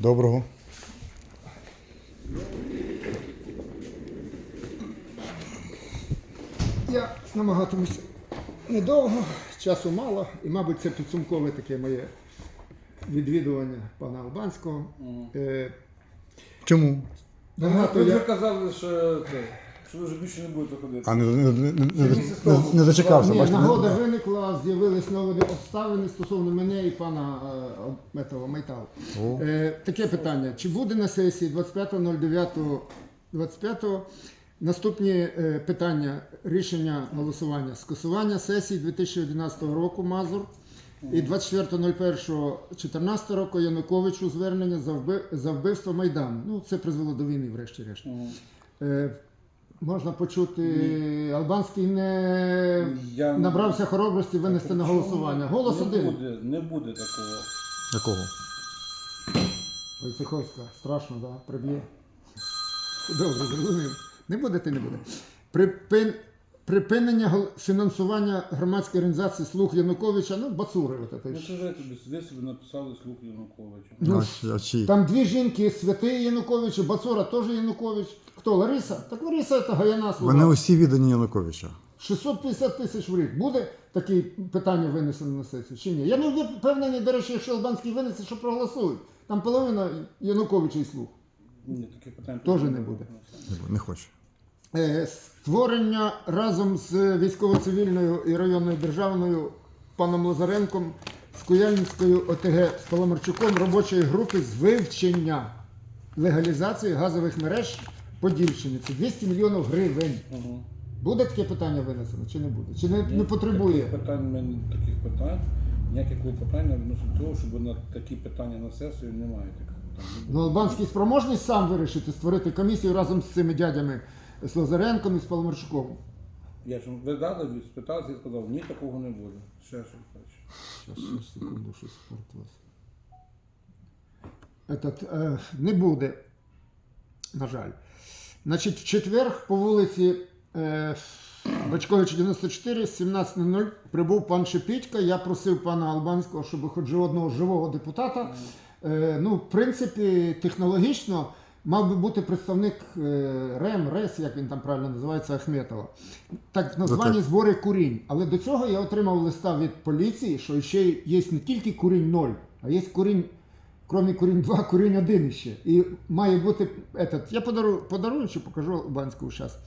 Доброго. Я намагатимуся недовго, часу мало, і, мабуть, це підсумкове таке моє відвідування пана Албанського. Е, Чому? багато Ви вже казали, що, це, що ви вже більше не будете ходити. А не, не, не, не, не, не зачекався, Ні, бачите? нагода не- виникла, з'явились нові обставини стосовно мене і пана е, Майтал. О. Е, таке питання. Чи буде на сесії 25.09.25 наступні е, питання рішення голосування? Скасування сесії 2011 року Мазур і 24.01.14 року Януковичу звернення за, вби- за вбивство Майдану. Ну, це призвело до війни, врешті-решт. Е, можна почути, Албанський не Я- набрався хоробрості винести на голосування. Голос не один. Буде, не буде такого. Якого? Войцеховська, страшно, да? Приб'є. Добре, зрозумів. Не буде, ти не буде. Припин... Припинення фінансування громадської організації Слуг Януковича, ну, Бацури. От це Ну ж. це ж тобі ви собі написали слух Януковича. Ну, А, а чий? Там дві жінки, святий Янукович, і Бацура теж Янукович. Хто? Лариса? Так Лариса це Гаяна слуга. Вони усі віддані Януковича. 650 тисяч в рік. Буде таке питання винесено на сесію чи ні? Я не впевнений, до речі, якщо Албанський винесе, що проголосують. Там половина Януковича і слуг. Ні, таке питання Теж не буде. Не- хоче. Е, Створення разом з військово-цивільною і районною державною паном Лазаренком з Куяльницькою ОТГ з Паламарчуком робочої групи з вивчення легалізації газових мереж Подільщини. Це 200 мільйонів гривень. Угу. Буде таке питання винесено чи не буде? Чи не, не потребує? Таких питань, мене таких питань, ніяких клопотання відносно того, щоб на такі питання на сесію немає таких питань. Ну, Албанський спроможний сам вирішити створити комісію разом з цими дядями з Лазаренком і з Паламарчуком. Я ж ви дали, ви і сказав, ні, такого не буде. Ще щось хоче. Сейчас, сейчас, секунду, щось спортилось. Этот, е, не буде, на жаль. Значить, в четвер по вулиці е, Бачковича 94, 17.00 прибув пан Шепітько. Я просив пана Албанського, щоб хоч одного живого депутата. Е, ну, в принципі, технологічно мав би бути представник е, РЕМ, РЕС, як він там правильно називається, Ахметова. Так названі збори курінь. Але до цього я отримав листа від поліції, що ще є не тільки курінь 0, а є курінь, крім курінь 2, курінь 1 ще. І має бути этот, я подарую, подарую чи покажу Албанську зараз.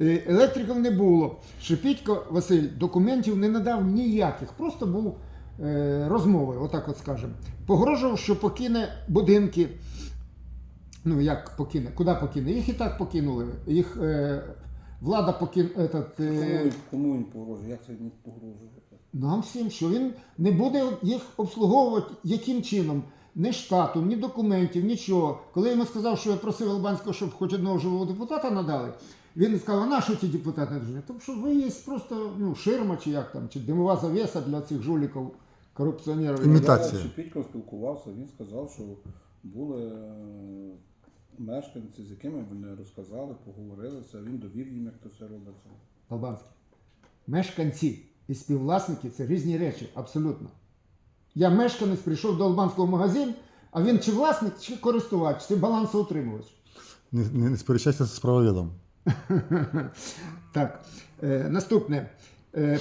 Електриків не було. Шепітько Василь документів не надав ніяких, просто був е, розмови, отак от скажемо. Погрожував, що покине будинки. Ну як покине? Куди покине? Їх і так покинули. Їх е, влада Кому, е, він- кому він погрожує? Як це він погрожує? нам всім, що він не буде їх обслуговувати яким чином? Ні штату, ні документів, нічого. Коли я йому сказав, що я просив Албанського, щоб хоч одного живого депутата надали, він сказав, а на що ті депутати нужны? Тому що ви є просто ну, ширма чи як там, чи димова завеса для цих жуліків, корупціонерів. Імітація. Я з Шепітьком спілкувався, він сказав, що були е, мешканці, з якими вони розказали, поговорилися, він довів їм, як це все робиться. Албанський. Мешканці і співвласники це різні речі, абсолютно. Я мешканець прийшов до албанського магазину, а він чи власник, чи користувач, чи балансоутримувач. Не, не, не сперечайся з правовідом. Так, е, наступне. Е,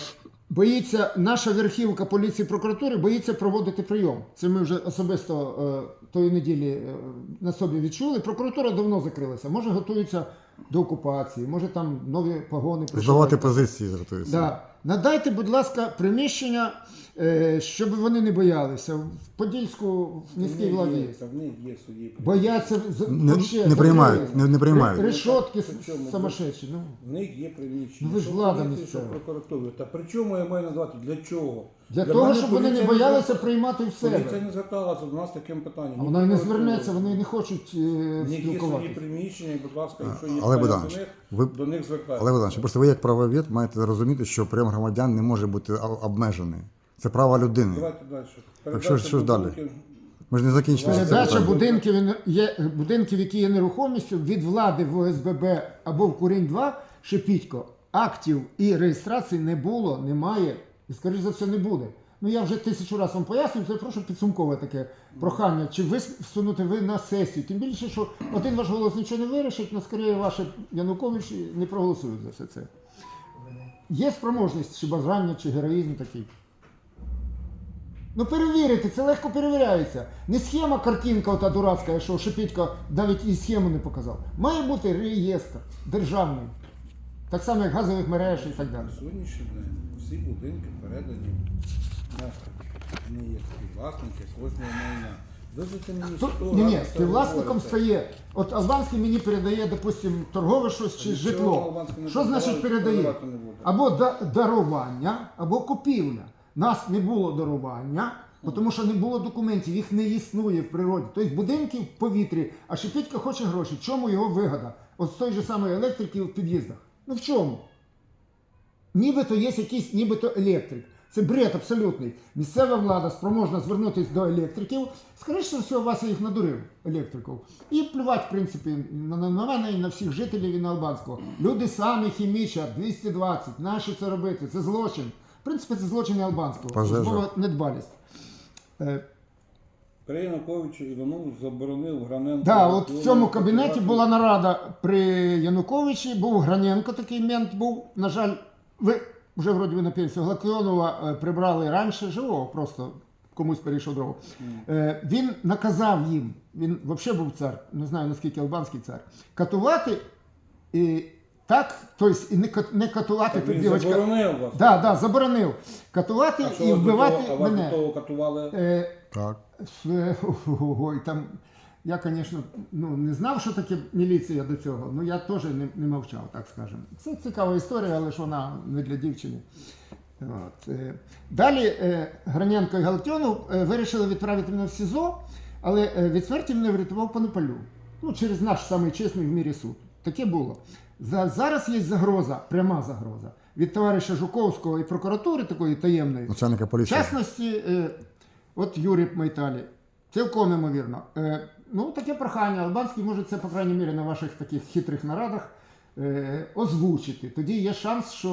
боїться наша верхівка поліції прокуратури боїться проводити прийом. Це ми вже особисто е, тої неділі е, на собі відчули. Прокуратура давно закрилася. Може, готуються до окупації, може там нові погони Здавати позиції готуються. Да. Надайте, будь ласка, приміщення, е, щоб вони не боялися. В Подільську в міській владі. Та в них є свої Бояться з- Не- вообще не приймають, закрили. не- не приймають. Ре- Решотки самошедші. Ну. В них є приміщення. Ну, ви ж Що влада що місцева. прокуратури. Та при чому я маю назвати? Для чого? Для, того, мене щоб вони не поліція боялися звер- приймати в Поліція себе. не зверталася до нас таким питанням. А вона і не звернеться, вони не хочуть е, свої спілкуватися. приміщення, і, будь ласка, якщо є Але, питання Богданович, до них, ви- до них звертайтеся. Але Богдан, просто ви як правовід маєте розуміти, що прийом громадян не може бути а- обмежений. Це право людини. Давайте далі. Так що ж- що ж далі? будинків. Ми ж не закінчили це Передача питання. будинків, є, будинків, які є нерухомістю, від влади в ОСББ або в Курінь 2 Шепітько, актів і реєстрації не було, немає і, скоріш за все, не буде. Ну я вже тисячу разів вам пояснюю, це прошу підсумкове таке прохання, чи ви всунути ви на сесію. Тим більше, що один ваш голос нічого не вирішить, але скоріше ваше Янукович не проголосують за все це. Є спроможність, чи бажання, чи героїзм такий. Ну перевірити, це легко перевіряється. Не схема, картинка ота дурацька, що Шепітько навіть і схему не показав. Має бути реєстр державний. Так само, як газових мереж і так далі. На сьогоднішній день всі будинки передані. Вони є співвласники кожного майна. Вижити мені Хто- сто Ні, ні, це співвласником говорите. стає. От Албанський мені передає, допустим, торгове щось чи Нічого житло. Албанський не Що значить передає? продавати не буде. Або да- дарування, або купівля. Нас не було дарування, тому що не було документів, їх не існує в природі. Тобто будинки в повітрі, а Шепітько хоче гроші. Чому його вигода? От з той же самої електрики в під'їздах. Ну в чому? Нібито є якийсь нібито електрик. Це бред абсолютний. Місцева влада спроможна звернутися до електриків. Скоріше всього, вас їх надурив електриків. І плювати, в принципі, на, на, на мене і на всіх жителів і на Албанського. Люди самі хімічать 220. Нащо це робити? Це злочин. В принципі, це злочин і Албанського. Пожежа. Службова недбалість. При Януковичу Іванов заборонив Граненко. Да, от в цьому кабінеті була нарада при Януковичі, був Граненко, такий мент був. На жаль, ви вже вроді ви на пенсію Глакіонова е, прибрали раніше живого, просто комусь перейшов дорогу. Е, він наказав їм, він взагалі був цар, не знаю наскільки албанський цар, катувати і так, тобто і не, кат- не катувати Так Він дівчинка. заборонив вас. Да, да, заборонив катувати А що і вас до вбивати того, а вас до того катували? Е, Так. Е, Ой, там я, звісно, ну, не знав, що таке міліція до цього, ну я теж не, не мовчав, так скажемо. Це цікава історія, але ж вона не для дівчини. От. е. Далі е, Граненко і Галтьонов е, вирішили відправити мене в СІЗО, але е, від смерті мене врятував Панопалю. Ну, через наш самий чесний в мірі суд. Таке було. За, зараз є загроза, пряма загроза від товариша Жуковського і прокуратури такої таємної. Начальника В поліції. частності, е, от Юрій Майталі, цілком імовірно. Е, ну, таке прохання. Албанський може це, по крайній мірі, на ваших таких хитрих нарадах е, озвучити. Тоді є шанс, що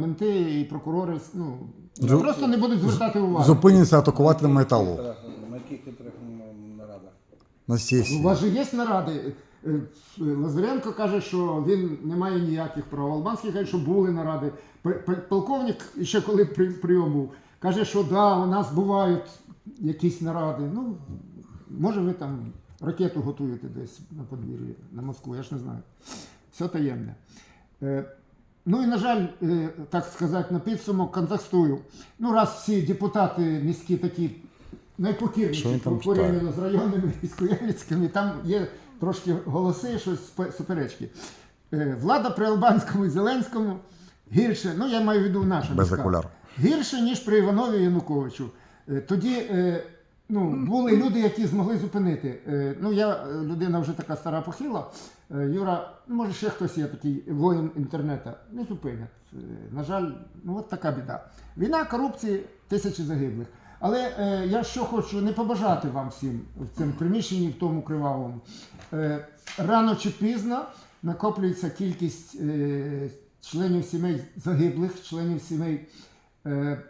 менти і прокурори ну, Зу- просто не будуть звертати увагу. Зупиніться атакувати металу На яких хитрих нарадах? на У сесії. вас же є наради. Е, е, Лазаренко каже, що він не має ніяких прав. Албанський каже, що були наради. Полковник, ще коли при, прийом був, каже, що да, у нас бувають якісь наради. Ну, може, ви там ракету готуєте десь на подвір'ї на Москву, я ж не знаю. Все таємне. Е, Ну і на жаль, так сказати, на підсумок контекстую. Ну, раз всі депутати міські такі найпокірніші там порівняно з районними і з Куяльницькими, там є трошки голоси, щось суперечки. Е, Влада при Албанському і Зеленському гірше, ну я маю в виду наша Без окуляр. гірше, ніж при Іванові Януковичу. Е, Тоді е, ну, були люди, які змогли зупинити. Ну, я людина вже така стара похила. Юра, ну, може ще хтось є такий воїн інтернету. Не зупинять. На жаль, ну от така біда. Війна, корупції, тисячі загиблих. Але е, я що хочу не побажати вам всім в цьому приміщенні, в тому кривавому. Е, рано чи пізно накоплюється кількість е, членів сімей загиблих, членів сімей е,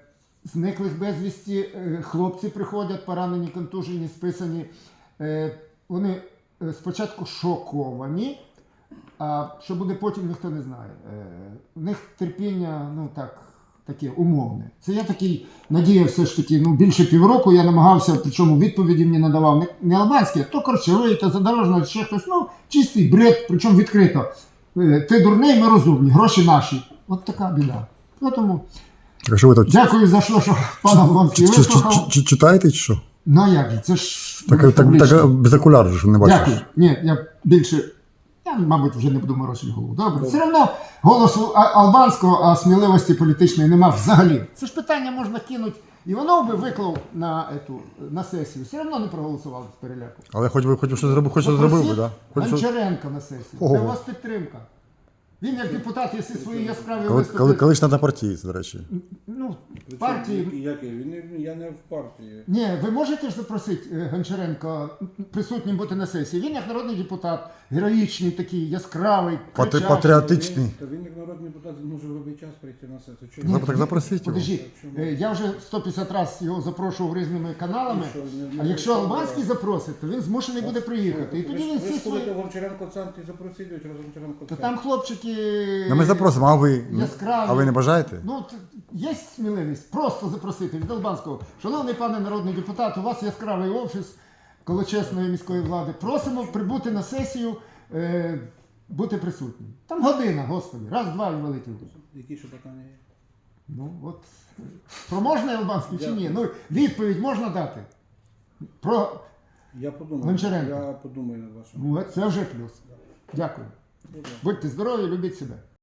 зниклих безвісті. Е, хлопці приходять, поранені, контужені, списані. Е, вони е, спочатку шоковані, а що буде потім, ніхто не знає. Е, у них терпіння, ну так, таке умовне. Це я такий надія, все ж таки, ну більше півроку я намагався, причому відповіді мені надавав не, не албанські, а то корчовий, то задорожно, ще хтось. Ну, чистий бред, причому відкрито. Е, Ти дурний, ми розумні, гроші наші. От така біда. Ну, Тому Так що ви тут дякую за що, що пан Албанський чи- чи- вислухав. чи- чи- читаєте чи що? Ну як же, це ж Так, так, так без окулярів ж не Дякую. Ні, я більше. Я, мабуть, вже не буду морочити голову. Добре. Все одно голосу албанського, а сміливості політичної нема взагалі. Це ж питання можна кинути. І воно би виклав на, ету, на сесію. Все одно не проголосував з переляку. Але хоч би хоч що зробив, хоч зробив би, да? Хоч Гончаренка на сесію. Ого. Це у вас підтримка. Він як депутат, якщо свої яскраві Коли, виступи, коли, колишній однопартієць, до речі. ну, партії. Він я не в партії. Ні, ви можете ж запросити е, Гончаренка присутнім бути на сесії. Він як народний депутат, героїчний такий, яскравий, Патри- кричащий. патріотичний. Та він як народний депутат він може в будь-який час прийти на сесію. Чого Ну, так запросіть його. Подожди, е, я вже 150 разів його запрошував різними каналами, І що, не- не а якщо прийшов, Албанський запросить, то він змушений буде приїхати. І тоді ж- він ви всі ж ходите свої... в Гончаренко центр і запросіть його Гончаренко То центр. там хлопчики... Ну, ми запросимо, а ви? Яскраві. А ви не бажаєте? Ну, т- є сміливість просто запросити від Албанського. Шановний пане народний депутат, у вас яскравий офіс колочесної міської влади. Просимо прибути на сесію, е, бути присутнім. Там година, господи, раз-два і вилетів. Які ще питання є? Ну, от. Про можна Албанський чи ні? Ну, відповідь можна дати. Про. Я подумаю. Гончаренко. Я подумаю над вашим. Ну, це вже плюс. Дякую. Будьте здорові, любіть себе.